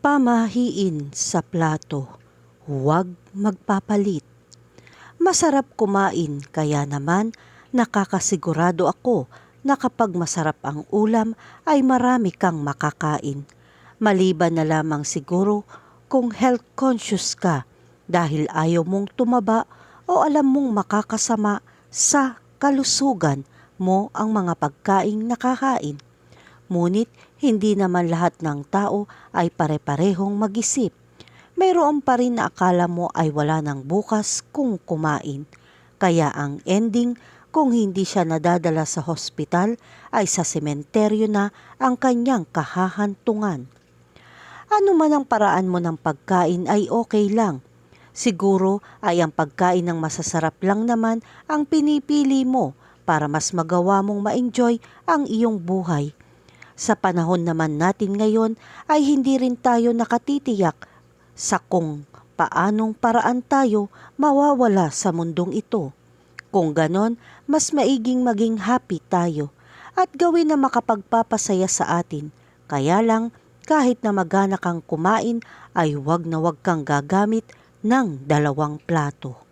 Pamahiin sa plato, huwag magpapalit. Masarap kumain kaya naman nakakasigurado ako na kapag masarap ang ulam ay marami kang makakain. Maliban na lamang siguro kung health conscious ka dahil ayaw mong tumaba o alam mong makakasama sa kalusugan mo ang mga pagkaing nakakain. Ngunit hindi naman lahat ng tao ay pare-parehong mag-isip. Mayroon pa rin na akala mo ay wala ng bukas kung kumain. Kaya ang ending kung hindi siya nadadala sa hospital ay sa sementeryo na ang kanyang kahahantungan. Ano man ang paraan mo ng pagkain ay okay lang. Siguro ay ang pagkain ng masasarap lang naman ang pinipili mo para mas magawa mong ma-enjoy ang iyong buhay. Sa panahon naman natin ngayon ay hindi rin tayo nakatitiyak sa kung paanong paraan tayo mawawala sa mundong ito. Kung ganon, mas maiging maging happy tayo at gawin na makapagpapasaya sa atin. Kaya lang, kahit na magana kang kumain ay wag na wag kang gagamit ng dalawang plato.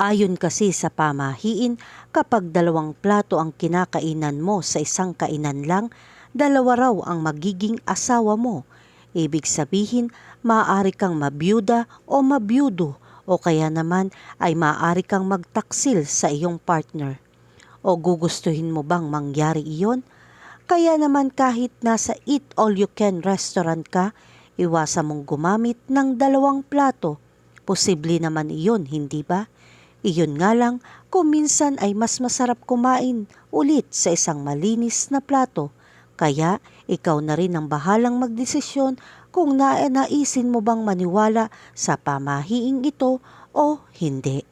Ayon kasi sa pamahiin, kapag dalawang plato ang kinakainan mo sa isang kainan lang, dalawa raw ang magiging asawa mo. Ibig sabihin, maaari kang mabiyuda o mabiyudo o kaya naman ay maaari kang magtaksil sa iyong partner. O gugustuhin mo bang mangyari iyon? Kaya naman kahit nasa eat all you can restaurant ka, iwasan mong gumamit ng dalawang plato. Posible naman iyon, hindi ba? Iyon nga lang, kung minsan ay mas masarap kumain ulit sa isang malinis na plato. Kaya ikaw na rin ang bahalang magdesisyon kung naenaisin mo bang maniwala sa pamahiing ito o hindi.